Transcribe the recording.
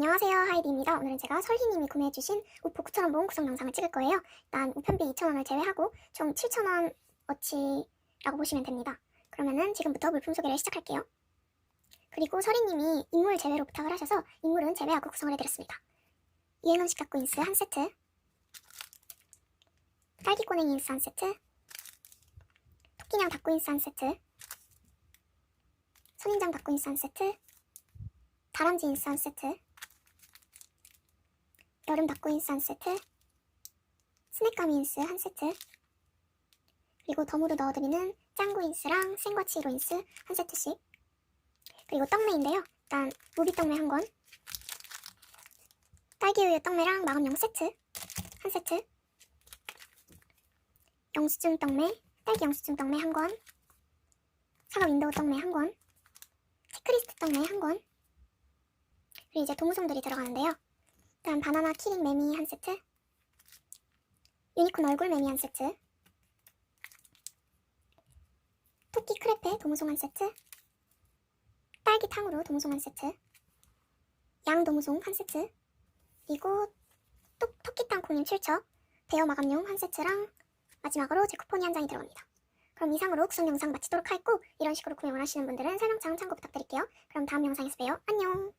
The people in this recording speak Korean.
안녕하세요 하이디입니다. 오늘은 제가 설희님이 구매해주신 우포 9,000원 모음 구성 영상을 찍을 거예요. 일단 우편비 2,000원을 제외하고 총 7,000원 어치라고 보시면 됩니다. 그러면은 지금부터 물품 소개를 시작할게요. 그리고 설희님이 인물 제외로 부탁을 하셔서 인물은 제외하고 구성을 해드렸습니다. 유행음식 닭고 인스 한 세트 딸기 꼬냉이 인스 한 세트 토끼냥 닭고 인스 한 세트 선인장 닭고 인스 한 세트 다람쥐 인스 한 세트 여름 닭고 인스 한 세트. 스낵가미 인스 한 세트. 그리고 덤으로 넣어드리는 짱구 인스랑 생과치로 인스 한 세트씩. 그리고 떡메인데요. 일단 무비 떡메 한 권. 딸기우유 떡메랑 마감용 세트 한 세트. 영수증 떡메 딸기 영수증 떡메 한 권. 사과 윈도우 떡메 한 권. 체크리스트 떡메 한 권. 그리고 이제 도무송들이 들어가는데요 일단 바나나 키링 매미 한 세트 유니콘 얼굴 매미 한 세트 토끼 크레페 도무송 한 세트 딸기 탕후루 도무송 한 세트 양 도무송 한 세트 그리고 또, 토끼 땅콩님 7첩 대여 마감용 한 세트랑 마지막으로 제 쿠폰이 한 장이 들어갑니다. 그럼 이상으로 구성 영상 마치도록 하겠고 이런 식으로 구매 원하시는 분들은 설명창 참고 부탁드릴게요. 그럼 다음 영상에서 봬요. 안녕